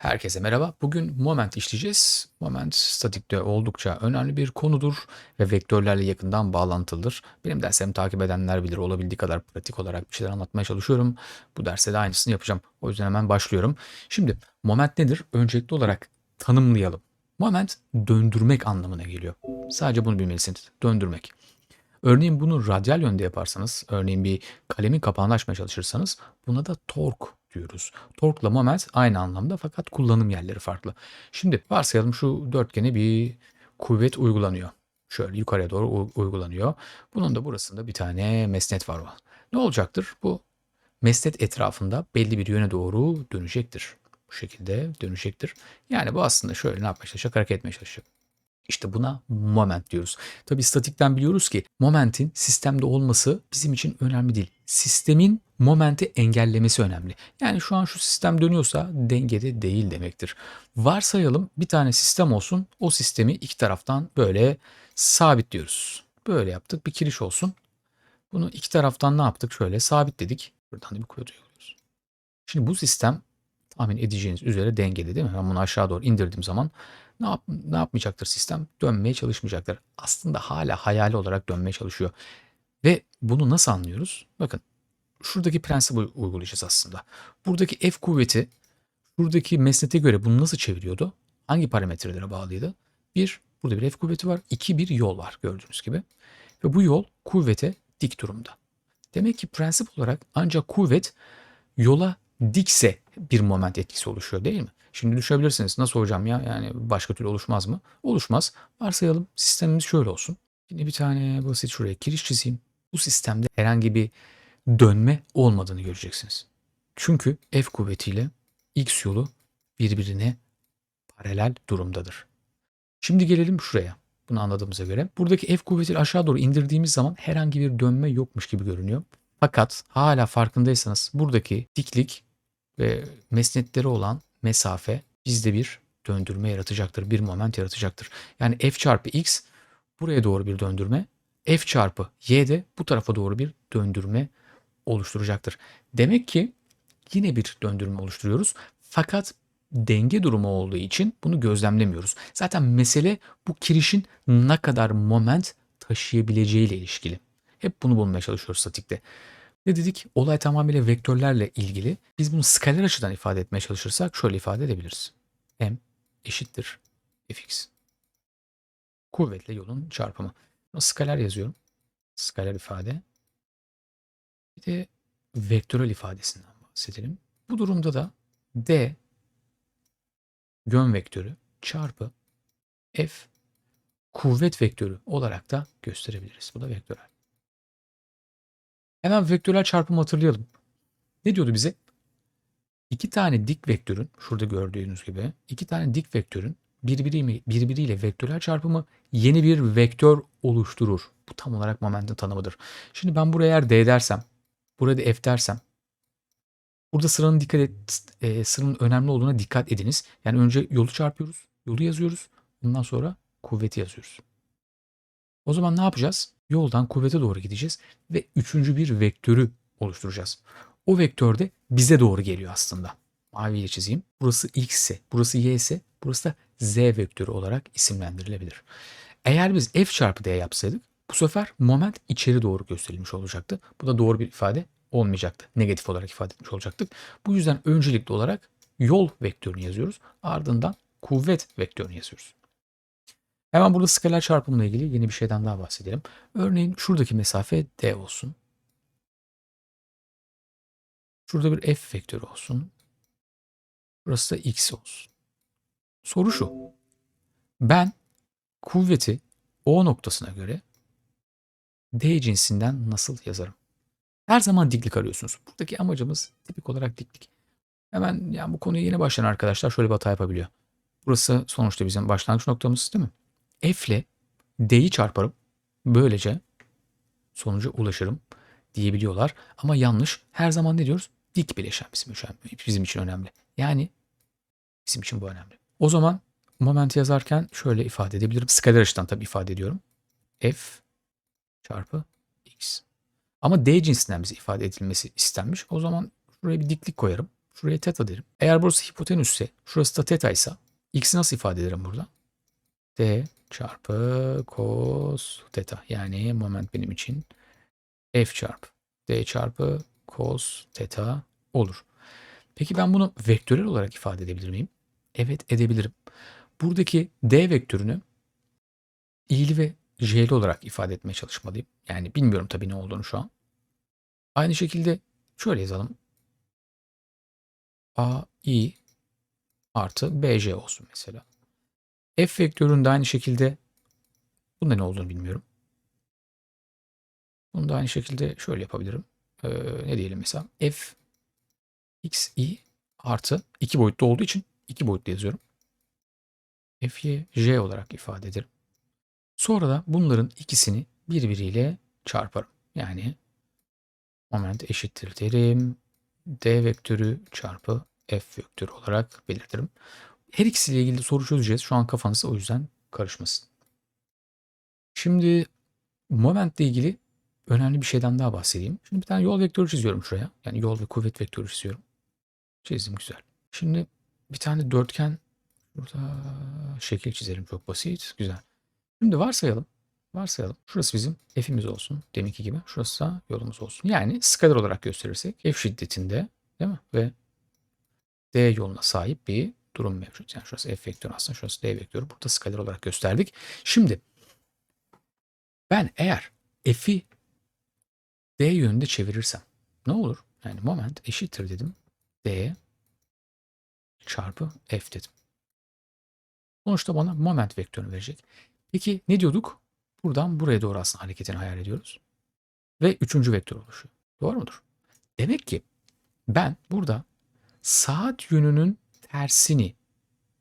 Herkese merhaba. Bugün moment işleyeceğiz. Moment statikte oldukça önemli bir konudur ve vektörlerle yakından bağlantılıdır. Benim derslerimi takip edenler bilir olabildiği kadar pratik olarak bir şeyler anlatmaya çalışıyorum. Bu derste de aynısını yapacağım. O yüzden hemen başlıyorum. Şimdi moment nedir? Öncelikli olarak tanımlayalım. Moment döndürmek anlamına geliyor. Sadece bunu bilmelisiniz. Döndürmek. Örneğin bunu radyal yönde yaparsanız, örneğin bir kalemin kapağını açmaya çalışırsanız buna da tork diyoruz. Torkla moment aynı anlamda fakat kullanım yerleri farklı. Şimdi varsayalım şu dörtgene bir kuvvet uygulanıyor. Şöyle yukarıya doğru uygulanıyor. Bunun da burasında bir tane mesnet var. Ne olacaktır? Bu mesnet etrafında belli bir yöne doğru dönecektir. Bu şekilde dönecektir. Yani bu aslında şöyle ne yapmaya çalışacak? Hareket etmeye çalışacak. İşte buna moment diyoruz. Tabii statikten biliyoruz ki momentin sistemde olması bizim için önemli değil. Sistemin momenti engellemesi önemli. Yani şu an şu sistem dönüyorsa dengede değil demektir. Varsayalım bir tane sistem olsun. O sistemi iki taraftan böyle sabitliyoruz. Böyle yaptık. Bir kiriş olsun. Bunu iki taraftan ne yaptık? Şöyle sabitledik. Buradan da bir kuvvet uyguluyoruz. Şimdi bu sistem tahmin edeceğiniz üzere dengeli değil mi? Ben bunu aşağı doğru indirdiğim zaman ne, yap, ne yapmayacaktır sistem? Dönmeye çalışmayacaktır. Aslında hala hayali olarak dönmeye çalışıyor. Ve bunu nasıl anlıyoruz? Bakın şuradaki prensibi uygulayacağız aslında. Buradaki F kuvveti buradaki mesnete göre bunu nasıl çeviriyordu? Hangi parametrelere bağlıydı? Bir, burada bir F kuvveti var. İki, bir yol var gördüğünüz gibi. Ve bu yol kuvvete dik durumda. Demek ki prensip olarak ancak kuvvet yola dikse bir moment etkisi oluşuyor değil mi? Şimdi düşebilirsiniz. Nasıl hocam ya? Yani başka türlü oluşmaz mı? Oluşmaz. Varsayalım sistemimiz şöyle olsun. Şimdi bir tane basit şuraya giriş çizeyim. Bu sistemde herhangi bir dönme olmadığını göreceksiniz. Çünkü F kuvvetiyle X yolu birbirine paralel durumdadır. Şimdi gelelim şuraya. Bunu anladığımıza göre. Buradaki F kuvvetini aşağı doğru indirdiğimiz zaman herhangi bir dönme yokmuş gibi görünüyor. Fakat hala farkındaysanız buradaki diklik ve mesnetleri olan mesafe bizde bir döndürme yaratacaktır. Bir moment yaratacaktır. Yani F çarpı X buraya doğru bir döndürme. F çarpı Y de bu tarafa doğru bir döndürme oluşturacaktır. Demek ki yine bir döndürme oluşturuyoruz. Fakat denge durumu olduğu için bunu gözlemlemiyoruz. Zaten mesele bu kirişin ne kadar moment taşıyabileceği ile ilişkili. Hep bunu bulmaya çalışıyoruz statikte. Ne dedik? Olay tamamıyla vektörlerle ilgili. Biz bunu skaler açıdan ifade etmeye çalışırsak şöyle ifade edebiliriz. M eşittir fx. Kuvvetle yolun çarpımı. Skaler yazıyorum. Skaler ifade. Bir de vektörel ifadesinden bahsedelim. Bu durumda da d yön vektörü çarpı f kuvvet vektörü olarak da gösterebiliriz. Bu da vektörel. Hemen vektörel çarpımı hatırlayalım. Ne diyordu bize? İki tane dik vektörün, şurada gördüğünüz gibi iki tane dik vektörün birbiriyle, birbiriyle vektörel çarpımı yeni bir vektör oluşturur. Bu tam olarak momentin tanımıdır. Şimdi ben buraya eğer d dersem, burada f dersem, burada sıranın dikkat et, e, sıranın önemli olduğuna dikkat ediniz. Yani önce yolu çarpıyoruz, yolu yazıyoruz, ondan sonra kuvveti yazıyoruz. O zaman ne yapacağız? Yoldan kuvvete doğru gideceğiz ve üçüncü bir vektörü oluşturacağız. O vektör de bize doğru geliyor aslında. Maviyle çizeyim. Burası x ise, burası y ise, burası da z vektörü olarak isimlendirilebilir. Eğer biz f çarpı d yapsaydık bu sefer moment içeri doğru gösterilmiş olacaktı. Bu da doğru bir ifade olmayacaktı. Negatif olarak ifade etmiş olacaktık. Bu yüzden öncelikli olarak yol vektörünü yazıyoruz. Ardından kuvvet vektörünü yazıyoruz. Hemen burada skaler çarpımla ilgili yeni bir şeyden daha bahsedelim. Örneğin şuradaki mesafe d olsun. Şurada bir f vektörü olsun. Burası da x olsun. Soru şu. Ben kuvveti O noktasına göre D cinsinden nasıl yazarım? Her zaman diklik arıyorsunuz. Buradaki amacımız tipik olarak diklik. Hemen yani bu konuya yeni başlayan arkadaşlar şöyle bir hata yapabiliyor. Burası sonuçta bizim başlangıç noktamız değil mi? F ile D'yi çarparım. Böylece sonuca ulaşırım diyebiliyorlar. Ama yanlış. Her zaman ne diyoruz? Dik bileşen bizim bizim için önemli. Yani bizim için bu önemli. O zaman momenti yazarken şöyle ifade edebilirim. Skaler açıdan tabii ifade ediyorum. F çarpı X. Ama D cinsinden bize ifade edilmesi istenmiş. O zaman şuraya bir diklik koyarım. Şuraya teta derim. Eğer burası hipotenüsse, şurası da teta ise x'i nasıl ifade ederim burada? d çarpı cos teta. Yani moment benim için f çarpı d çarpı cos teta olur. Peki ben bunu vektörel olarak ifade edebilir miyim? Evet edebilirim. Buradaki d vektörünü i'li ve j'li olarak ifade etmeye çalışmalıyım. Yani bilmiyorum tabii ne olduğunu şu an. Aynı şekilde şöyle yazalım. a i artı bj olsun mesela. F vektöründe aynı şekilde bunda ne olduğunu bilmiyorum. Bunu da aynı şekilde şöyle yapabilirim. Ee, ne diyelim mesela f x i artı iki boyutlu olduğu için iki boyutlu yazıyorum. f y j olarak ifade ederim. Sonra da bunların ikisini birbiriyle çarparım. Yani moment eşittir derim. d vektörü çarpı f vektörü olarak belirtirim. Her ikisiyle ilgili soru çözeceğiz. Şu an kafanız o yüzden karışmasın. Şimdi momentle ilgili önemli bir şeyden daha bahsedeyim. Şimdi bir tane yol vektörü çiziyorum şuraya. Yani yol ve kuvvet vektörü çiziyorum. Çizdim güzel. Şimdi bir tane dörtgen burada şekil çizelim çok basit. Güzel. Şimdi varsayalım. Varsayalım. Şurası bizim f'imiz olsun. Deminki gibi. Şurası da yolumuz olsun. Yani skalar olarak gösterirsek f şiddetinde değil mi? Ve d yoluna sahip bir durum mevcut. Yani şurası f vektörü aslında şurası d vektörü. Burada skaler olarak gösterdik. Şimdi ben eğer f'i d yönünde çevirirsem ne olur? Yani moment eşittir dedim. d çarpı f dedim. Sonuçta bana moment vektörünü verecek. Peki ne diyorduk? Buradan buraya doğru aslında hareketini hayal ediyoruz. Ve üçüncü vektör oluşuyor. Doğru mudur? Demek ki ben burada saat yönünün tersini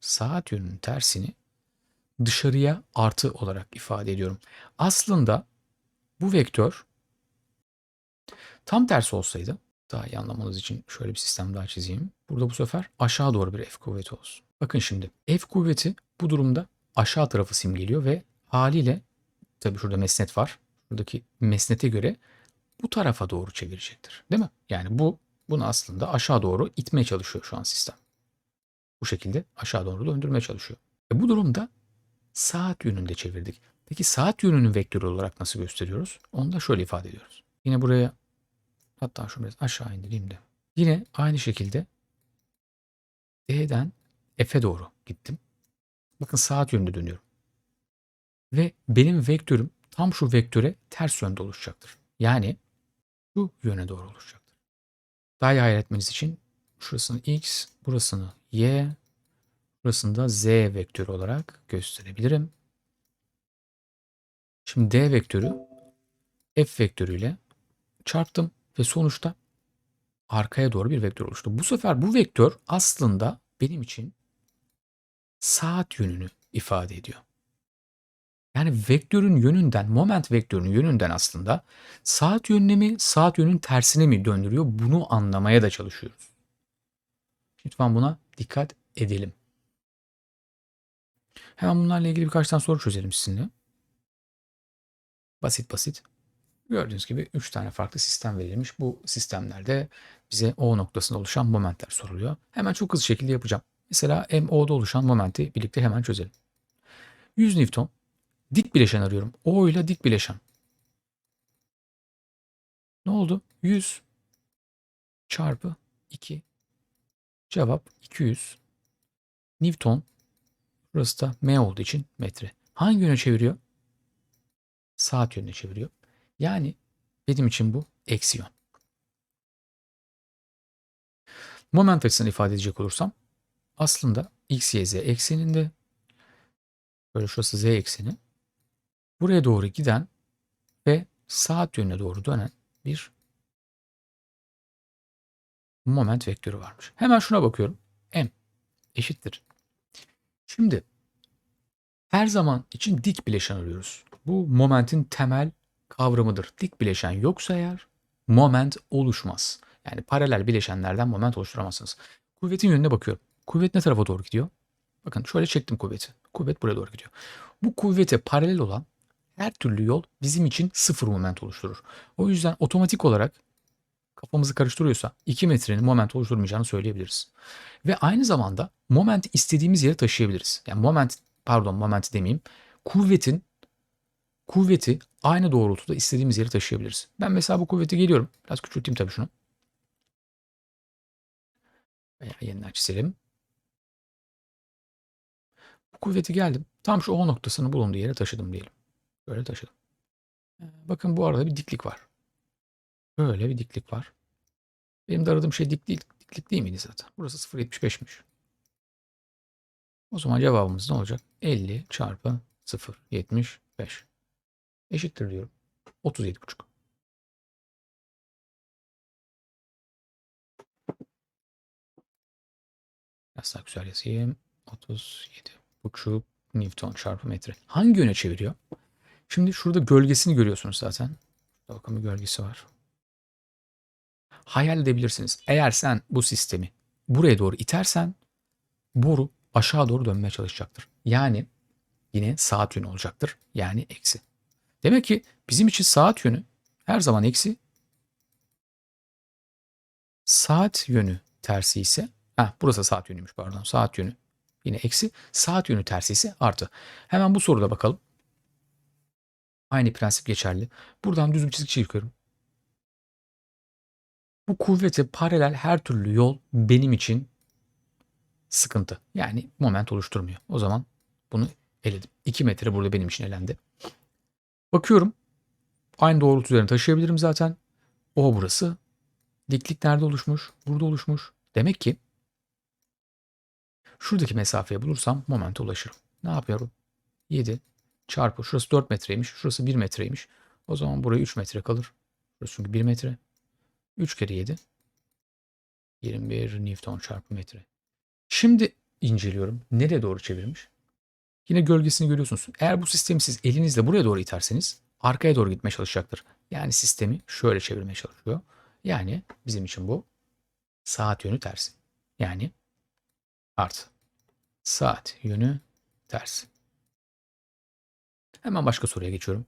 saat yönünün tersini dışarıya artı olarak ifade ediyorum. Aslında bu vektör tam tersi olsaydı daha iyi anlamanız için şöyle bir sistem daha çizeyim. Burada bu sefer aşağı doğru bir F kuvveti olsun. Bakın şimdi F kuvveti bu durumda aşağı tarafı simgeliyor ve haliyle tabii şurada mesnet var. Buradaki mesnete göre bu tarafa doğru çevirecektir. Değil mi? Yani bu bunu aslında aşağı doğru itmeye çalışıyor şu an sistem. Bu şekilde aşağı doğru döndürmeye çalışıyor. E bu durumda saat yönünde çevirdik. Peki saat yönünün vektörü olarak nasıl gösteriyoruz? Onu da şöyle ifade ediyoruz. Yine buraya hatta şunu biraz aşağı indireyim de. Yine aynı şekilde D'den F'e doğru gittim. Bakın saat yönünde dönüyorum. Ve benim vektörüm tam şu vektöre ters yönde oluşacaktır. Yani şu yöne doğru oluşacaktır. Daha iyi hayal etmeniz için şurasını x, burasını y, burasını da z vektörü olarak gösterebilirim. Şimdi d vektörü f vektörüyle çarptım ve sonuçta arkaya doğru bir vektör oluştu. Bu sefer bu vektör aslında benim için saat yönünü ifade ediyor. Yani vektörün yönünden, moment vektörünün yönünden aslında saat yönüne mi, saat yönünün tersine mi döndürüyor bunu anlamaya da çalışıyoruz. Lütfen buna dikkat edelim. Hemen bunlarla ilgili birkaç tane soru çözelim sizinle. Basit basit. Gördüğünüz gibi 3 tane farklı sistem verilmiş. Bu sistemlerde bize O noktasında oluşan momentler soruluyor. Hemen çok hızlı şekilde yapacağım. Mesela MO'da oluşan momenti birlikte hemen çözelim. 100 Newton dik bileşen arıyorum. O ile dik bileşen. Ne oldu? 100 çarpı 2 Cevap 200. Newton. Burası da M olduğu için metre. Hangi yöne çeviriyor? Saat yönüne çeviriyor. Yani benim için bu eksi yön. Moment açısını ifade edecek olursam aslında x, y, z ekseninde böyle şurası z ekseni buraya doğru giden ve saat yönüne doğru dönen bir moment vektörü varmış. Hemen şuna bakıyorum. M eşittir. Şimdi her zaman için dik bileşen arıyoruz. Bu momentin temel kavramıdır. Dik bileşen yoksa eğer moment oluşmaz. Yani paralel bileşenlerden moment oluşturamazsınız. Kuvvetin yönüne bakıyorum. Kuvvet ne tarafa doğru gidiyor? Bakın şöyle çektim kuvveti. Kuvvet buraya doğru gidiyor. Bu kuvvete paralel olan her türlü yol bizim için sıfır moment oluşturur. O yüzden otomatik olarak kafamızı karıştırıyorsa 2 metrenin moment oluşturmayacağını söyleyebiliriz. Ve aynı zamanda momenti istediğimiz yere taşıyabiliriz. Yani moment pardon moment demeyeyim. Kuvvetin kuvveti aynı doğrultuda istediğimiz yere taşıyabiliriz. Ben mesela bu kuvveti geliyorum. Biraz küçülteyim tabii şunu. Veya yeniden çizelim. Bu kuvveti geldim. Tam şu O noktasını bulunduğu yere taşıdım diyelim. Böyle taşıdım. Ee, Bakın bu arada bir diklik var. Böyle bir diklik var. Benim de aradığım şey diklik, diklik değil miydi zaten? Burası 0.75'miş. O zaman cevabımız ne olacak? 50 çarpı 0.75 eşittir diyorum. 37,5. Biraz güzel yazayım. 37,5 Newton çarpı metre. Hangi yöne çeviriyor? Şimdi şurada gölgesini görüyorsunuz zaten. Bakın bir gölgesi var. Hayal edebilirsiniz. Eğer sen bu sistemi buraya doğru itersen boru aşağı doğru dönmeye çalışacaktır. Yani yine saat yönü olacaktır. Yani eksi. Demek ki bizim için saat yönü her zaman eksi. Saat yönü tersi ise ha burası saat yönüymüş pardon. Saat yönü yine eksi. Saat yönü tersi ise artı. Hemen bu soruda bakalım. Aynı prensip geçerli. Buradan düz bir çizgi çekiyorum. Bu kuvvete paralel her türlü yol benim için sıkıntı. Yani moment oluşturmuyor. O zaman bunu eledim. 2 metre burada benim için elendi. Bakıyorum. Aynı doğrultu üzerine taşıyabilirim zaten. O burası. Diklik nerede oluşmuş? Burada oluşmuş. Demek ki şuradaki mesafeyi bulursam momente ulaşırım. Ne yapıyorum? 7 çarpı şurası 4 metreymiş. Şurası 1 metreymiş. O zaman buraya 3 metre kalır. Burası çünkü 1 metre. 3 kere 7. 21 Newton çarpı metre. Şimdi inceliyorum. Nereye doğru çevirmiş? Yine gölgesini görüyorsunuz. Eğer bu sistemi siz elinizle buraya doğru iterseniz arkaya doğru gitmeye çalışacaktır. Yani sistemi şöyle çevirmeye çalışıyor. Yani bizim için bu saat yönü tersi. Yani artı. Saat yönü tersi. Hemen başka soruya geçiyorum.